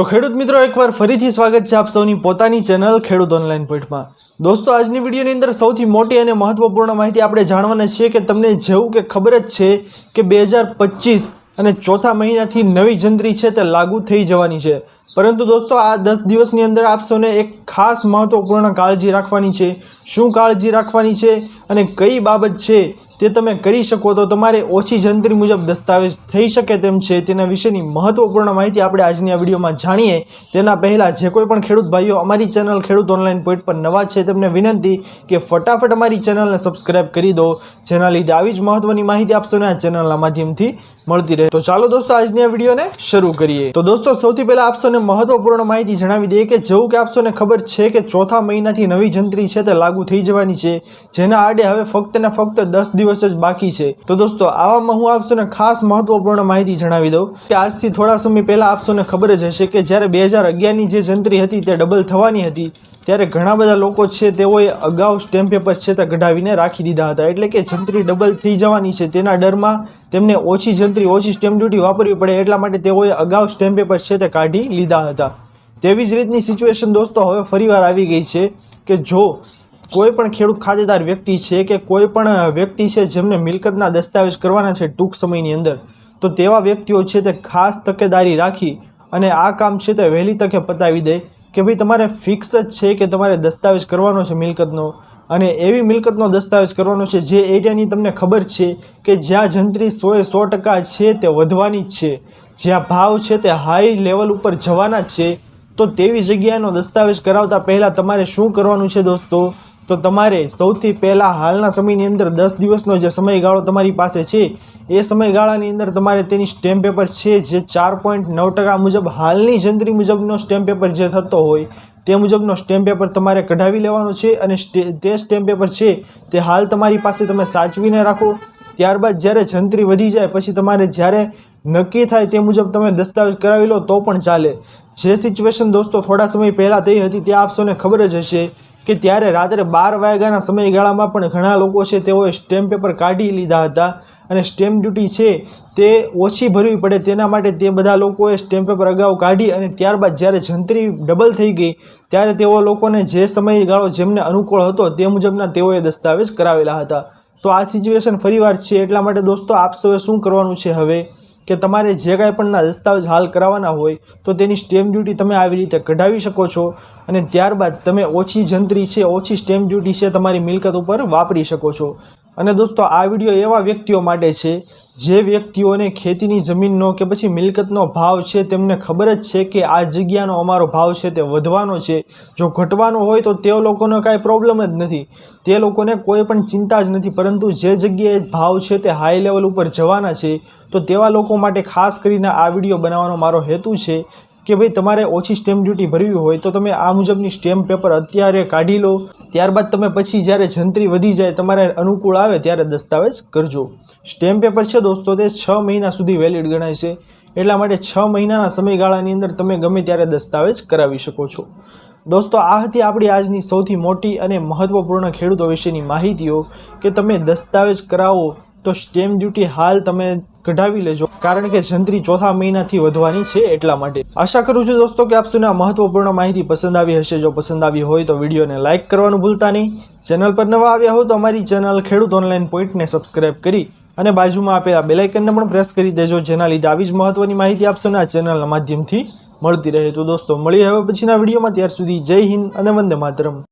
તો ખેડૂત મિત્રો, એકવાર ફરીથી સ્વાગત છે આપ સૌની પોતાની ચેનલ ખેડૂત ઓનલાઈન પોઈન્ટમાં. દોસ્તો, આજની વિડીયોની અંદર સૌથી મોટી અને મહત્વપૂર્ણ માહિતી આપણે જાણવાના છીએ કે તમને જેવું કે ખબર જ છે કે બે અને ચોથા મહિનાથી નવી જંત્રી છે તે લાગુ થઈ જવાની છે. પરંતુ દોસ્તો, આ દસ દિવસની અંદર આપ સૌને એક ખાસ મહત્વપૂર્ણ કાળજી રાખવાની છે. શું કાળજી રાખવાની છે અને કઈ બાબત છે તે તમે કરી શકો તો તમારે ઓછી જંત્રી મુજબ દસ્તાવેજ થઈ શકે તેમ છે. તેના વિશેની મહત્વપૂર્ણ માહિતી આપણે આજની આ વિડીયોમાં જાણીએ. તેના પહેલાં જે કોઈ પણ ખેડૂત ભાઈઓ અમારી ચેનલ ખેડૂત ઓનલાઈન પોઈન્ટ પર નવા છે તેમને વિનંતી કે ફટાફટ અમારી ચેનલને સબસ્ક્રાઈબ કરી દો. જેના લીધે આવી જ મહત્વની માહિતી આપશોને આ ચેનલના માધ્યમથી. મળતી રહે. તો ચાલો દોસ્તો, આજની આ વિડીયોને શરૂ કરીએ. તો દોસ્તો, સૌથી પહેલા આપશોને મહત્વપૂર્ણ માહિતી જણાવી દઈએ કે જેવું કે આપશોને ખબર છે કે ચોથા મહિનાથી નવી જંત્રી છે તે લાગુ થઈ જવાની છે, જેના આડે હવે ફક્ત ને ફક્ત દસ દિવસ જ બાકી છે. તો દોસ્તો, આવામાં હું આપશોને ખાસ મહત્વપૂર્ણ માહિતી જણાવી દઉં કે આજથી થોડા સમય પહેલા આપશોને ખબર જ હશે કે જ્યારે બે હજાર અગિયારની જે જંત્રી હતી તે ડબલ થવાની હતી, ત્યારે ઘણા બધા લોકો છે તેઓએ અગાઉ સ્ટેમ્પ પેપર છે તે કઢાવીને રાખી દીધા હતા. એટલે કે જંત્રી ડબલ થઈ જવાની છે, તેના ડરમાં તેમને ઓછી જંત્રી, ઓછી સ્ટેમ્પ ડ્યુટી વાપરવી પડે એટલા માટે તેઓએ અગાઉ સ્ટેમ્પ પેપર છે તે કાઢી લીધા હતા. તેવી જ રીતની સિચ્યુએશન દોસ્તો, હવે ફરીવાર આવી ગઈ છે કે જો કોઈ પણ ખેડૂત ખાતેદાર વ્યક્તિ છે કે કોઈ પણ વ્યક્તિ છે જેમને મિલકતના દસ્તાવેજ કરવાના છે ટૂંક સમયની અંદર, તો તેવા વ્યક્તિઓ છે તે ખાસ તકેદારી રાખી અને આ કામ છે તે વહેલી તકે પતાવી દે કે ભાઈ તમારે ફિક્સ જ છે કે તમારે દસ્તાવેજ કરવાનો છે મિલકતનો. અને એવી મિલકતનો દસ્તાવેજ કરવાનો છે જે એરિયાની તમને ખબર છે કે જ્યાં જંત્રી સોએ સો ટકા છે તે વધવાની જ છે. જ્યાં ભાવ છે તે હાઈ લેવલ ઉપર જવાના જ છે. તો તેવી જગ્યાનો દસ્તાવેજ કરાવતા પહેલાં તમારે શું કરવાનું છે દોસ્તો? તો તમારે સૌથી પહેલાં હાલના સમયની અંદર દસ દિવસનો જે સમયગાળો તમારી પાસે છે, એ સમયગાળાની અંદર તમારે તેની સ્ટેમ્પ પેપર છે જે ચાર પોઈન્ટ નવ ટકા મુજબ હાલની જંત્રી મુજબનો સ્ટેમ્પ પેપર જે થતો હોય તે મુજબનો સ્ટેમ્પ પેપર તમારે કઢાવી લેવાનો છે અને તે સ્ટેમ્પ પેપર છે તે હાલ તમારી પાસે તમે સાચવીને રાખો. ત્યારબાદ જ્યારે જંત્રી વધી જાય પછી તમારે જ્યારે નક્કી થાય તે મુજબ તમે દસ્તાવેજ કરાવી લો તો પણ ચાલે. જે સિચ્યુએશન દોસ્તો થોડા સમય પહેલાં થઈ હતી તે આપ સૌને ખબર જ હશે કે ત્યારે રાત્રે બાર વાગ્યાના સમયગાળામાં પણ ઘણા લોકો છે તેઓએ સ્ટેમ્પ પેપર કાઢી લીધા હતા. અને સ્ટેમ્પ ડ્યુટી છે, તે ઓછી ભરવી પડે. તેના માટે તે બધા લોકોએ સ્ટેમ્પ પેપર અગાઉ કાઢી અને ત્યારબાદ જ્યારે જંત્રી ડબલ થઈ ગઈ, ત્યારે તેઓ લોકોને જે સમયગાળો જેમને અનુકૂળ હતો તે મુજબના તેઓએ દસ્તાવેજ કરાવેલા હતા. તો આ સિચ્યુએશન ફરીવાર છે, એટલા માટે દોસ્તો આપ સૌએ શું કરવાનું છે હવે? કે તમારે જે કાંઈ પણના દસ્તાવેજ હાલ કરાવવાના હોય, તો તેની સ્ટેમ્પ ડ્યુટી તમે આવી રીતે કઢાવી શકો છો અને ત્યારબાદ તમે ઓછી જંત્રી છે, ઓછી સ્ટેમ્પ ડ્યુટી છે તમારી મિલકત ઉપર વાપરી શકો છો. અને દોસ્તો, આ વીડિયો એવા વ્યક્તિઓ માટે છે, જે વ્યક્તિઓને ખેતીની જમીનનો કે પછી મિલકતનો ભાવ છે તેમને ખબર જ છે કે આ જગ્યાનો અમારો ભાવ છે તે વધવાનો છે. જો ઘટવાનો હોય તો તે લોકોને કાંઈ પ્રોબ્લેમ જ નથી. તે લોકોને કોઈ પણ ચિંતા જ નથી. પરંતુ જે જગ્યાએ ભાવ છે તે હાઈ લેવલ ઉપર જવાના છે, તો તેવા લોકો માટે ખાસ કરીને આ વીડિયો બનાવવાનો મારો હેતુ છે કે ભાઈ તમારે ઓછી સ્ટેમ્પ ડ્યુટી ભરવી હોય તો તમે આ મુજબની સ્ટેમ્પ પેપર અત્યારે કાઢી લો. ત્યારબાદ તમે પછી જ્યારે જંત્રી વધી જાય, તમારે અનુકૂળ આવે ત્યારે દસ્તાવેજ કરજો. સ્ટેમ્પ પેપર છે દોસ્તો, તે છ મહિના સુધી વેલિડ ગણાય છે. એટલા માટે છ મહિનાના સમયગાળાની અંદર તમે ગમે ત્યારે દસ્તાવેજ કરાવી શકો છો. દોસ્તો, આ હતી આપણી આજની સૌથી મોટી અને મહત્ત્વપૂર્ણ ખેડૂતો વિશેની માહિતીઓ કે તમે દસ્તાવેજ કરાવો તો સ્ટેમ્પ ડ્યુટી હાલ તમે કઢાવી લેજો. કારણ કે જંત્રી ચોથા મહિનાથી વધવાની છે એટલા માટે. આશા કરું છું દોસ્તો કે આપ આ મહત્વપૂર્ણ માહિતી પસંદ આવી હશે. જો પસંદ આવી હોય તો વિડીયોને લાઇક કરવાનું ભૂલતા નહીં. ચેનલ પર નવા આવ્યા હો તો અમારી ચેનલ ખેડૂત ઓનલાઈન પોઈન્ટને સબસ્ક્રાઇબ કરી અને બાજુમાં આપેલા બેલાઇકનને પણ પ્રેસ કરી દેજો, જેના લીધે આવી જ મહત્વની માહિતી આપશો આ ચેનલના માધ્યમથી મળતી રહે. તો દોસ્તો મળી હવે પછીના વિડીયોમાં. ત્યાર સુધી જય હિન્દ અને વંદે માતરમ.